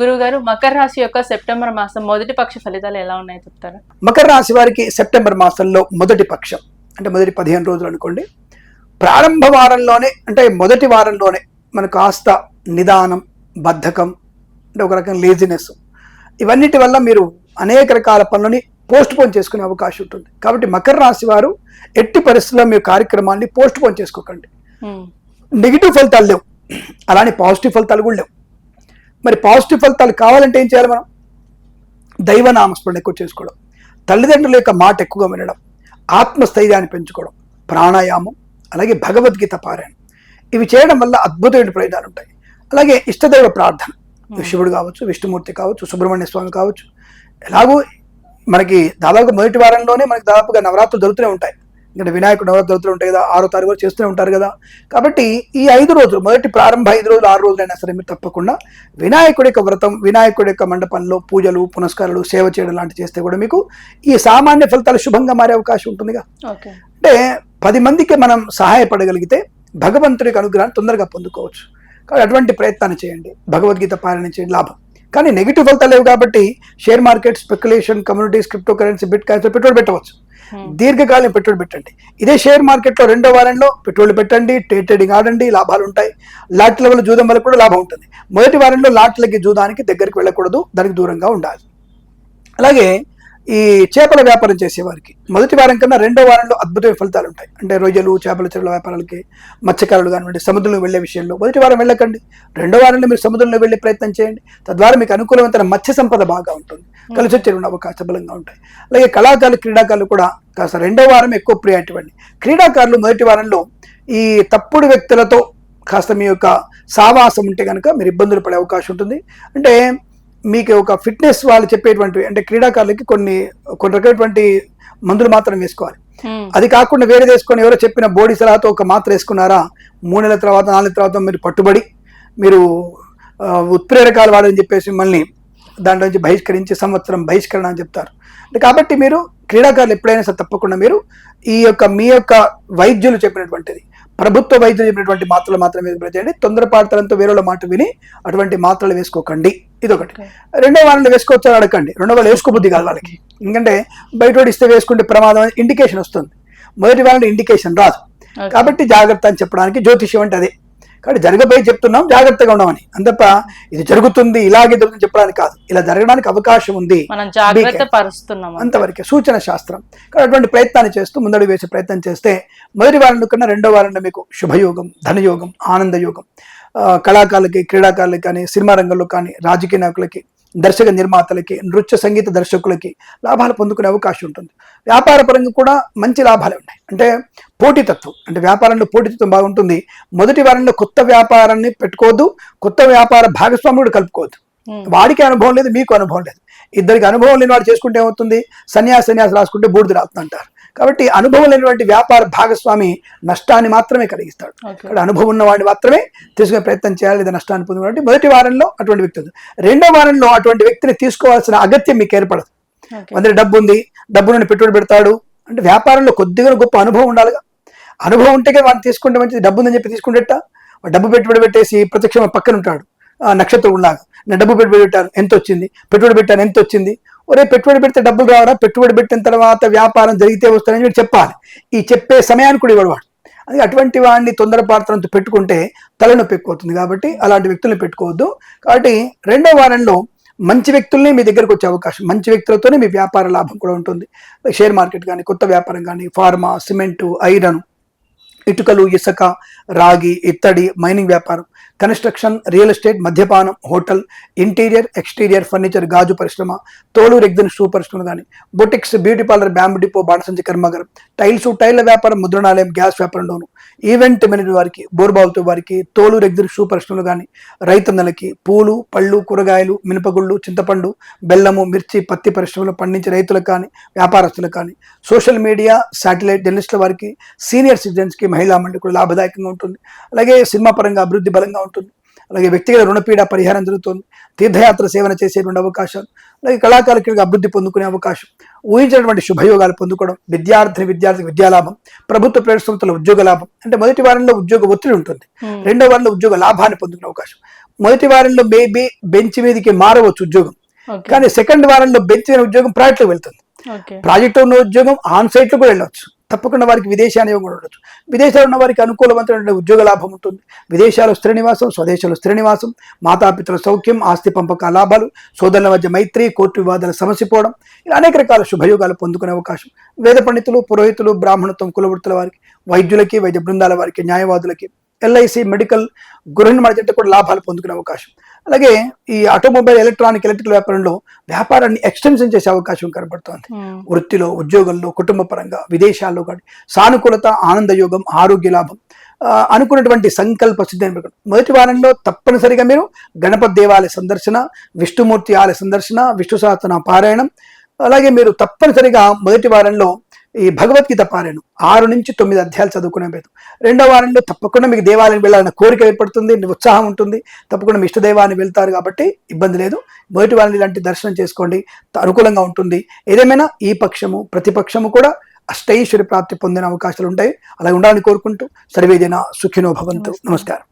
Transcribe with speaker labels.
Speaker 1: గురువు గారు మకర రాశి యొక్క సెప్టెంబర్ మాసం మొదటి పక్ష ఫలితాలు ఎలా ఉన్నాయో చెప్తారా?
Speaker 2: మకర రాశి వారికి సెప్టెంబర్ మాసంలో మొదటి పక్షం అంటే మొదటి పదిహేను రోజులు అనుకోండి. ప్రారంభ వారంలోనే అంటే మొదటి వారంలోనే మనకు కాస్త నిదానం బద్ధకం అంటే ఒక రకం లేజినెస్ ఇవన్నిటి వల్ల మీరు అనేక రకాల పనులని పోస్ట్ పోన్ చేసుకునే అవకాశం ఉంటుంది. కాబట్టి మకర రాశి వారు ఎట్టి పరిస్థితుల్లో మీ కార్యక్రమాన్ని పోస్ట్ పోన్ చేసుకోకండి నెగిటివ్ ఫలితాలు లేవు. అలానే పాజిటివ్ ఫలితాలు కూడా లేవు. మరి పాజిటివ్ ఫలితాలు కావాలంటే ఏం చేయాలి మనం? దైవనామస్మరణ ఎక్కువ చేసుకోవడం. తల్లిదండ్రుల యొక్క మాట ఎక్కువగా వినడం. ఆత్మస్థైర్యాన్ని పెంచుకోవడం. ప్రాణాయామం అలాగే భగవద్గీత పారాయణం. ఇవి చేయడం వల్ల అద్భుతమైన ప్రయోజనాలు ఉంటాయి. అలాగే ఇష్టదైవ ప్రార్థన. శివుడు కావచ్చు విష్ణుమూర్తి కావచ్చు సుబ్రహ్మణ్య స్వామి కావచ్చు. ఎలాగో మనకి దాదాపు మొదటి వారంలోనే మనకి దాదాపుగా నవరాత్రులు జరుగుతూనే ఉంటాయి. ఇక్కడ వినాయకుడు నవరాత్రులు ఉంటాయి కదా ఆరో తారీఖు వరకు చేస్తూనే ఉంటారు కదా. కాబట్టి ఈ ఐదు రోజులు మొదటి ప్రారంభ ఐదు రోజులు ఆరు రోజులైనా సరే మీరు తప్పకుండా వినాయకుడి యొక్క వ్రతం వినాయకుడి యొక్క మండపంలో పూజలు పునస్కారాలు సేవ చేయడం లాంటివి చేస్తే కూడా మీకు ఈ సామాన్య ఫలితాలు శుభంగా మారే అవకాశం ఉంటుందిగా.
Speaker 1: ఓకే.
Speaker 2: అంటే పది మందికి మనం సహాయపడగలిగితే భగవంతుడికి అనుగ్రహాన్ని తొందరగా పొందుకోవచ్చు. కాబట్టి అటువంటి ప్రయత్నాన్ని చేయండి. భగవద్గీత పాలన చేయండి లాభం. కానీ నెగిటివ్ ఫలితాలు లేవు కాబట్టి share market speculation communities crypto currency bitcoins పెట్టుబడి పెట్టవచ్చు.
Speaker 1: Hmm.
Speaker 2: దీర్ఘకాలం పెట్టుబడి పెట్టండి. ఇదే షేర్ మార్కెట్లో రెండో వారంలో పెట్టుబడి పెట్టండి టే ట్రేడింగ్ ఆడండి లాభాలు ఉంటాయి. లాట్ లెవెల్ జూదం వల్ల కూడా లాభం ఉంటుంది. మొదటి వారంలో లాట్లకి జూదానికి దగ్గరికి వెళ్ళకూడదు దానికి దూరంగా ఉండాలి. అలాగే ఈ చేపల వ్యాపారం చేసేవారికి. మొదటి వారం కన్నా రెండో వారంలో అద్భుతమైన ఫలితాలు ఉంటాయి. అంటే రొయ్యలు చేపల చెరువుల వ్యాపారాలకి మత్స్యకారులు కానివ్వండి సముద్రంలో వెళ్ళే విషయంలో మొదటి వారం వెళ్ళకండి. రెండో వారంలో మీరు సముద్రంలో వెళ్ళే ప్రయత్నం చేయండి. తద్వారా మీకు అనుకూలమైన మత్స్య సంపద బాగా ఉంటుంది. కలిసి వచ్చే అవకాశం బలంగా ఉంటాయి. అలాగే కళాకారులు క్రీడాకారులు కూడా కాస్త రెండో వారం ఎక్కువ ప్రియారిటీ ఇవ్వండి క్రీడాకారులు మొదటి వారంలో ఈ తప్పుడు వ్యక్తులతో కాస్త మీ యొక్క సావాసం ఉంటే కనుక మీరు ఇబ్బందులు పడే అవకాశం ఉంటుంది. అంటే మీకు ఒక ఫిట్నెస్ వాళ్ళు చెప్పేటువంటి అంటే క్రీడాకారులకి కొన్ని కొన్ని రకమైనటువంటి మందులు మాత్రం వేసుకోవాలి. అది కాకుండా వేరే వేసుకొని ఎవరో చెప్పిన బోడీ సలహాతో ఒక మాత్ర వేసుకున్నారా మూడు నెలల తర్వాత నాలుగు నెలల తర్వాత మీరు పట్టుబడి మీరు ఉత్ప్రేరకాలు వాడని చెప్పేసి మిమ్మల్ని దాంట్లో నుంచి బహిష్కరించి సంవత్సరం బహిష్కరణ అని చెప్తారు. కాబట్టి మీరు క్రీడాకారులు ఎప్పుడైనా సరే తప్పకుండా మీరు ఈ యొక్క మీ యొక్క వైద్యులు చెప్పినటువంటిది. ప్రభుత్వ వైద్యులు చెప్పినటువంటి మాత్రలు మాత్రమే చేయండి తొందరపాటుతనంతో వేరే మాట విని అటువంటి మాత్రలు వేసుకోకండి. ఇదొకటి.
Speaker 1: Okay.
Speaker 2: రెండో వారంలో వేసుకోవచ్చు అడగండి రెండో వాళ్ళు వేసుకోబుద్ధి కాదు వాళ్ళకి. ఎందుకంటే బయట ఇస్తే వేసుకుంటే ప్రమాదం ఇండికేషన్ వస్తుంది. మొదటి వారంలో ఇండికేషన్ రాదు. కాబట్టి జాగ్రత్త అని చెప్పడానికి జ్యోతిష్యం అంటే అదే. కాబట్టి జరగబోయి చెప్తున్నాం జాగ్రత్తగా ఉండమని. అంతప్ప ఇది జరుగుతుంది ఇలాగే జరుగుతుంది చెప్పడానికి కాదు. ఇలా జరగడానికి అవకాశం ఉంది. అంతవరకే సూచన శాస్త్రం. కాబట్టి అటువంటి ప్రయత్నాన్ని చేస్తూ ముందడుగు వేసే ప్రయత్నం చేస్తే మొదటి వారంలో కన్నా రెండో వారంలో మీకు శుభయోగం ధనయోగం ఆనందయోగం. కళాకారులకి క్రీడాకారులకి కానీ సినిమా రంగంలో కానీ రాజకీయ నాయకులకి దర్శక నిర్మాతలకి నృత్య సంగీత దర్శకులకి లాభాలు పొందుకునే అవకాశం ఉంటుంది. వ్యాపార పరంగా కూడా మంచి లాభాలే ఉన్నాయి అంటే పోటీతత్వం అంటే వ్యాపారంలో పోటీతత్వం బాగుంటుంది. మొదటి వారంలో కొత్త వ్యాపారాన్ని పెట్టుకోవద్దు కొత్త వ్యాపార భాగస్వామి కూడా కలుపుకోవద్దు. వాడికి అనుభవం లేదు మీకు అనుభవం లేదు. ఇద్దరికి అనుభవం లేని వాడు చేసుకుంటే ఏమవుతుంది? సన్యాసి సన్యాసి రాసుకుంటే బూడిద రాస్తుంది అంటారు కాబట్టి అనుభవం లేనిటువంటి వ్యాపార భాగస్వామి నష్టాన్ని మాత్రమే కలిగిస్తాడు. ఇక్కడ అనుభవం ఉన్న వాడిని మాత్రమే తీసుకునే ప్రయత్నం చేయాలి లేదా నష్టాన్ని పొందుకున్నట్టు మొదటి వారంలో అటువంటి వ్యక్తి రెండో వారంలో అటువంటి వ్యక్తిని తీసుకోవాల్సిన అగత్యం మీకు ఏర్పడదు. దగ్గర డబ్బు ఉంది డబ్బు నుండి పెట్టుబడి పెడతాడు. అంటే వ్యాపారంలో కొద్దిగా గొప్ప అనుభవం ఉండాలిగా. అనుభవం ఉంటే వాడిని తీసుకుంటే మంచిది. డబ్బు ఉందని చెప్పి తీసుకుంటేట డబ్బు పెట్టుబడి పెట్టేసి ప్రత్యక్షంగా పక్కన ఉంటాడు. ఆ నక్షత్రం లాగా నేను డబ్బు పెట్టుబడి పెట్టాను ఎంత వచ్చింది పెట్టుబడి పెట్టాను ఎంత వచ్చింది ఒరే పెట్టుబడి పెడితే డబ్బులు రావరా? పెట్టుబడి పెట్టిన తర్వాత వ్యాపారం జరిగితే వస్తారని వీడు చెప్పాలి. ఈ చెప్పే సమయానికి కూడా ఇవ్వడు వాడు. అది అటువంటి వాడిని తొందరపాటుతో పెట్టుకుంటే తలనొప్పి ఎక్కువ అవుతుంది కాబట్టి అలాంటి వ్యక్తుల్ని పెట్టుకోవద్దు. కాబట్టి రెండో వారంలో మంచి వ్యక్తుల్ని మీ దగ్గరకు వచ్చే అవకాశం మంచి వ్యక్తులతోనే మీ వ్యాపార లాభం కూడా ఉంటుంది. షేర్ మార్కెట్ కానీ కొత్త వ్యాపారం కానీ ఫార్మా సిమెంటు ఐరన్ ఇటుకలు ఇసుక రాగి ఇత్తడి మైనింగ్ వ్యాపారం కన్స్ట్రక్షన్ రియల్ ఎస్టేట్ మద్యపానం హోటల్ ఇంటీరియర్ ఎక్స్టీరియర్ ఫర్నిచర్ గాజు పరిశ్రమ తోలు రెగ్జిన్ షూ పరిశ్రమ కానీ boutiques beauty parlour bamboo depot బాణసంచి కర్మాగారం టైల్స్ టైల్ల వ్యాపారం ముద్రణాలయం గ్యాస్ వ్యాపారంలోను ఈవెంట్ మేనేజర్ వారికి బోర్బావులతో వారికి తోలు రెగ్జిన్ షూ పరిశ్రమలు కానీ రైతన్నలకి పూలు పళ్ళు కూరగాయలు మినపగుళ్ళు చింతపండు బెల్లము మిర్చి పత్తి పరిశ్రమలు పండించే రైతులకు కానీ వ్యాపారస్తులకు కానీ సోషల్ మీడియా శాటిలైట్ జర్నలిస్టుల వారికి సీనియర్ సిటిజన్స్కి మహిళా మండలి కూడా లాభదాయకంగా ఉంటుంది. అలాగే సినిమా పరంగా అభివృద్ధి బలంగా ఉంటుంది అలాగే వ్యక్తిగత రుణపీడ పరిహారం జరుగుతుంది. తీర్థయాత్ర సేవన చేసేటువంటి అవకాశాలు అలాగే కళాకారులకు అభివృద్ధి పొందుకునే అవకాశం. ఊహించినటువంటి శుభయోగాలు పొందుకోవడం విద్యార్థిని విద్యార్థి విద్యాలాభం ప్రభుత్వ ప్రైవేట్ సంస్థల ఉద్యోగ లాభం. అంటే మొదటి వారంలో ఉద్యోగ ఒత్తిడి ఉంటుంది.
Speaker 1: ఉమ్,
Speaker 2: రెండో వారంలో ఉద్యోగ లాభాన్ని పొందుకునే అవకాశం. మొదటి వారంలో మేబీ బెంచ్ మీదకి మారవచ్చు ఉద్యోగం. కానీ సెకండ్ వారంలో బెంచ్ మీద ఉద్యోగం ప్రాజెక్టులో వెళ్తుంది. ప్రాజెక్టు ఉన్న ఉద్యోగం ఆన్ సైట్లో కూడా వెళ్ళవచ్చు. తప్పకుండా వారికి విదేశానియోగం కూడా ఉండొచ్చు. విదేశాలు ఉన్న వారికి అనుకూలవంతమైన ఉద్యోగ లాభం ఉంటుంది. విదేశాలు స్థిర నివాసం స్వదేశాలు స్థిర నివాసం సౌఖ్యం ఆస్తి పంపక లాభాలు సోదరుల మధ్య మైత్రి కోర్టు వివాదాల సమస్య పోవడం ఇలా అనేక రకాల శుభయోగాలు పొందుకునే అవకాశం. వేద పండితులు పురోహితులు బ్రాహ్మణత్వం కులవృత్తుల వారికి వైద్యులకి వైద్య బృందాల వారికి న్యాయవాదులకి ఎల్ఐసి మెడికల్ గృహిణి మార్కెట్ కూడా లాభాలు పొందుకునే అవకాశం. అలాగే ఈ ఆటోమొబైల్ ఎలక్ట్రానిక్ ఎలక్ట్రికల్ వ్యాపారంలో వ్యాపారాన్ని ఎక్స్టెన్షన్ చేసే అవకాశం కనబడుతోంది.
Speaker 1: ఉమ్,
Speaker 2: వృత్తిలో ఉద్యోగంలో కుటుంబ పరంగా విదేశాల్లో కానీ సానుకూలత ఆనందయోగం ఆరోగ్య లాభం అనుకున్నటువంటి సంకల్ప సిద్ధి. మొదటి వారంలో తప్పనిసరిగా మీరు గణపతి దేవాలయ సందర్శన విష్ణుమూర్తి ఆలయ సందర్శన విష్ణు సహస్రనామ పారాయణం అలాగే మీరు తప్పనిసరిగా మొదటి వారంలో ఈ భగవద్గీత పారాయణం ఆరు నుంచి తొమ్మిది అధ్యాయాలు చదువుకునే ప్రయత్నం రెండో వారంలో తప్పకుండా మీకు దేవాలయం వెళ్ళాలన్న కోరిక ఏర్పడుతుంది ఉత్సాహం ఉంటుంది. తప్పకుండా మీ ఇష్టదైవాన్ని వెళ్తారు కాబట్టి ఇబ్బంది లేదు. మొదటి వారిని ఇలాంటి దర్శనం చేసుకోండి. అనుకూలంగా ఉంటుంది. ఏదేమైనా ఈ పక్షము ప్రతిపక్షము కూడా అష్టైశ్వర్య ప్రాప్తి పొందిన అవకాశాలు ఉంటాయి. అలా ఉండాలని కోరుకుంటూ సర్వేజన సుఖినో భవంతు. నమస్కారం.